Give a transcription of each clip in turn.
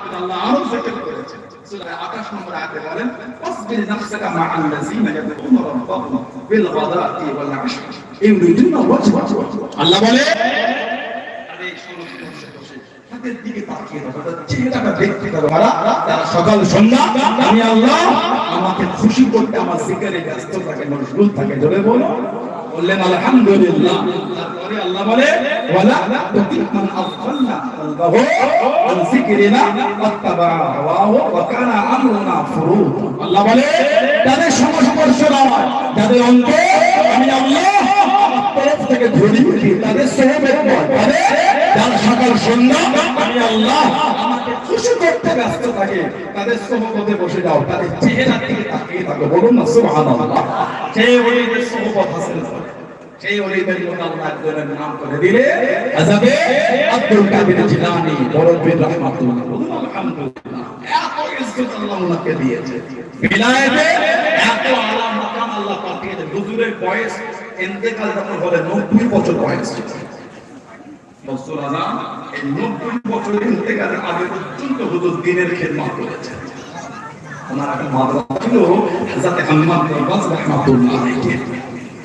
ক্ষেত্রে আল্লাহ আরও জিকির করেছেন। সূরা 28 নম্বর আয়াতে বলেন ওয়াসবির নাফসাকা মা আল্লাযিনা ইয়াদউনা রাব্বাহুম বিল গাদাতি ওয়াল আশি ইউরিদুনা ওয়াজহা আল্লাহ বলে আরে সমস্ত বসে বসে তাদের দিকে তাকিয়ে দেখো তাদের চেহারাটা দেখতে পারো তারা সকাল সন্ধ্যা আমি আল্লাহ আমাকে খুশি করতে আমার জিকিরে ব্যস্ত থাকে মশগুল থাকে জোরে বলো। বললেন, আলহামদুলিল্লাহ। তারপরে আল্লাহ বলে, ওয়ালা তুতিমান আফাল্লা কলবাহু আন যিকরিনা ওয়াত্তাবা হাওয়াহু ওয়া কানা আমরুনা ফুরুত আল্লাহ বলে তাদের সংস্পর্শ নয় তাদের অন্তর আমি আল্লাহ তরফ থেকে ধরি তাদের সহবেত নয়। তাদের যারা সকাল সন্ধ্যা, আমি আল্লাহ খুশি করতে ব্যস্ত থাকে, তাদের সহবতে বসে যাও, তাদের চেহারা দিকে তাকিয়ে থাকো, বলুন না, সুবহানাল্লাহ। সেই ওলিদের সহবত হাসিল করে। সেই ওলিদের নাম আল্লাহ বয়স ইন্তেকাল যখন 90 বছর বয়স। মনসুর আজম এই বছর ইন্তেকালের আগে পর্যন্ত হুজুর দিনের খেদমত করেছেন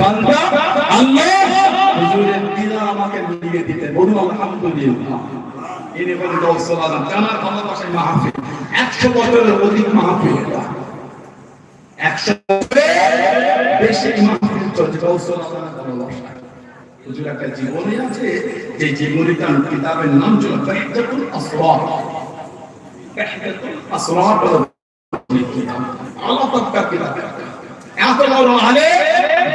কান্দা আল্লাহ হুজুরের দিদা আমাকে মিলিয়ে দিতে বলুন, আলহামদুলিল্লাহ। ইনি বলেন গৌসুল আজম জানার ভালোবাসায় মাহফিল। 100 বছরের অধিক মাহফিল এটা। 100 বেশি মাহফিল চলছে। গৌসুল আজমের ভালোবাসা হুজুর, একটা জীবনী আছে। যে জীবনীটার কিতাবের নাম ছিল বাহজাতুল আসরার। আসরার বলে, আল্লাহ পাক কিতাব। এত বড় আলে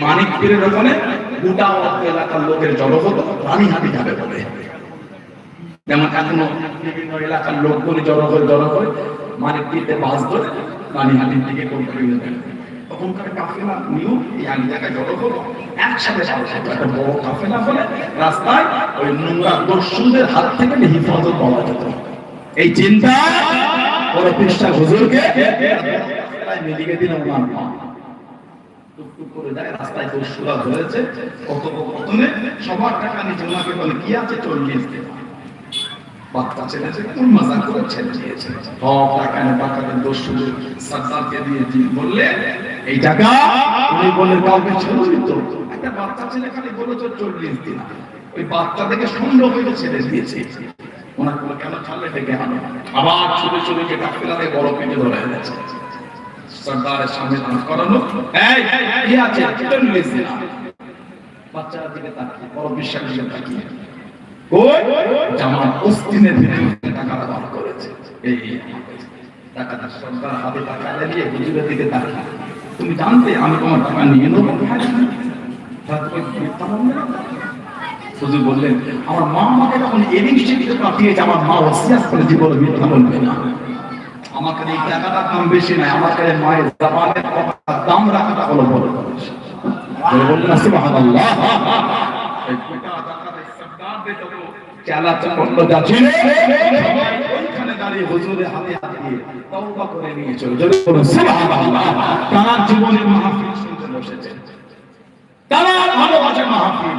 মানিক এলাকার লোকগুলি জড়ো করে জড়ো করে মানিক বাস ধরে রানী দিকে তখনকার কাফেলা এক জায়গায় জড়ো হলো একসাথে সাথে একটা বড় কাফেলা রাস্তায় ওই নোংরা দর্শনদের হাত থেকে হিফাজত পাওয়া যেত। এই চিন্তা হুজুরকে ছেলে একটা বাচ্চা ছেলে খালি বলেছে, চল্লিশ দিন। ওই বাচ্চা থেকে সন্দেহ হয়ে ছেড়ে দিয়েছে। ওনার কোনো ছাড়লে আবার ছুটে ছুটে যে কাফেলাতে বড় পেটে ধরে সর্দারের সামনে করানো। আছে? বাচ্চারা দিকে তাকিয়ে, বড় বিশ্বাস তাকিয়ে। করেছে। এই টাকাটা হাতে টাকা তুমি জানতে আমি তোমার টাকা নিয়ে নেব। হুজুর বললেন, আমার মা আমাকে যখন এদিক সেদিকে পাঠিয়েছে আমার মা ওসিয়াস করে জীবন মিথ্যা বলবে না। আমাকে এই টাকাটা দাম বেশি নাই আমার কাছে মায়ের জাবানের কথা দাম রাখাটা হলো হাতে নিয়ে তার জীবনের তারা ভালোবাসে মাহফিল।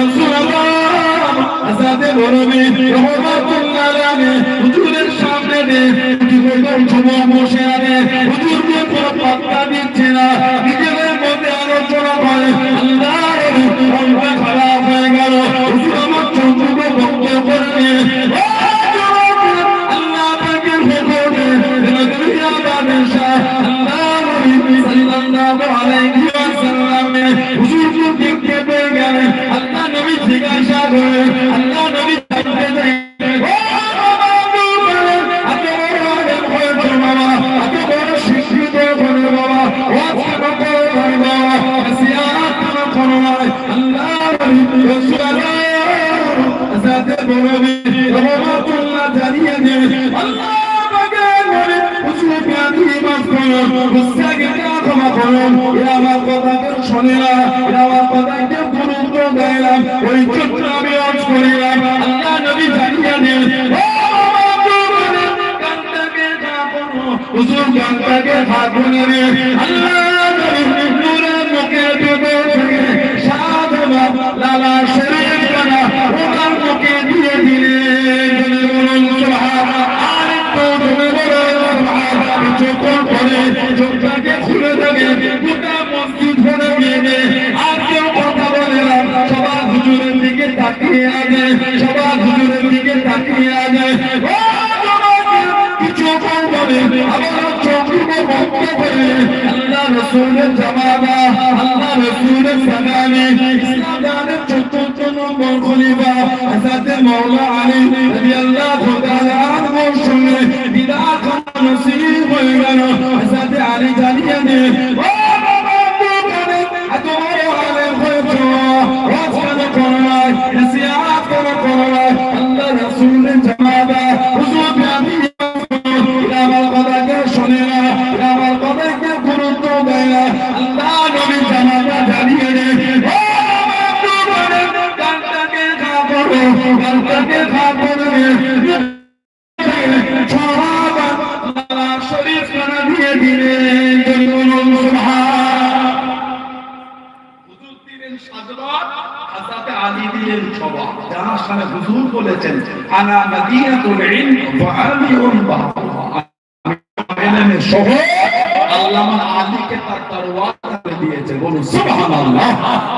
রাসূলুল্লাহ, আসাদে বরবি, রহমাতুল্লাহ আলাইহি, হুজুরের সামনে দিয়ে যুবক যুবক বসে আছে, হুজুরকে কোনো আলোচনা করে, আল্লাহর বরবি রহমাতুল্লাহ জানিয়ে দেন আল্লাহ পাকের হুজুরকে আমি মাফ করো গুস্তাকে ক্ষমা করো এরা আমার কথাকে শোনে না এরা আমার কথাকে গুরুত্ব দেয় না ওই চোখটা আমি অজ করিলাম আল্লাহ নবী জানিয়ে ঢাকুন হুজুর গানটাকে ঢাকুন আল্লাহ তাকিয়ে আছে সবার হুজুরের দিকে তাকিয়ে জনগণ, কিছু বলে আবার চোখগুলো বন্ধ করে। আল্লাহ রসুলের জামানা আল্লাহ রসুলের সালামে। ইসলাম চতুর্থ নম্বর খলিফা হযরত মাওলা আলী বলেছেন আনা মাদিনাতুল ইলম ওয়া আলিউন বাহরুহা ইলমের শহর আল্লামা আলীকে তার দিয়েছে। বলুন, সুবহানাল্লাহ।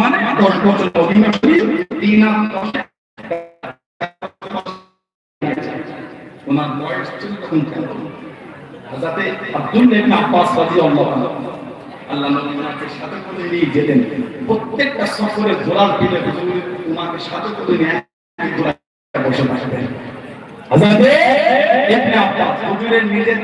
মানে আল্লাহ সাথে করে প্রত্যেকটা সফরে ঘোড়ার পিঠে হুজুর ওনাকে সাথে করে নিয়ে বসে থাকতেন হযরতে ইবনে আব্বাস হুজুরের নিজের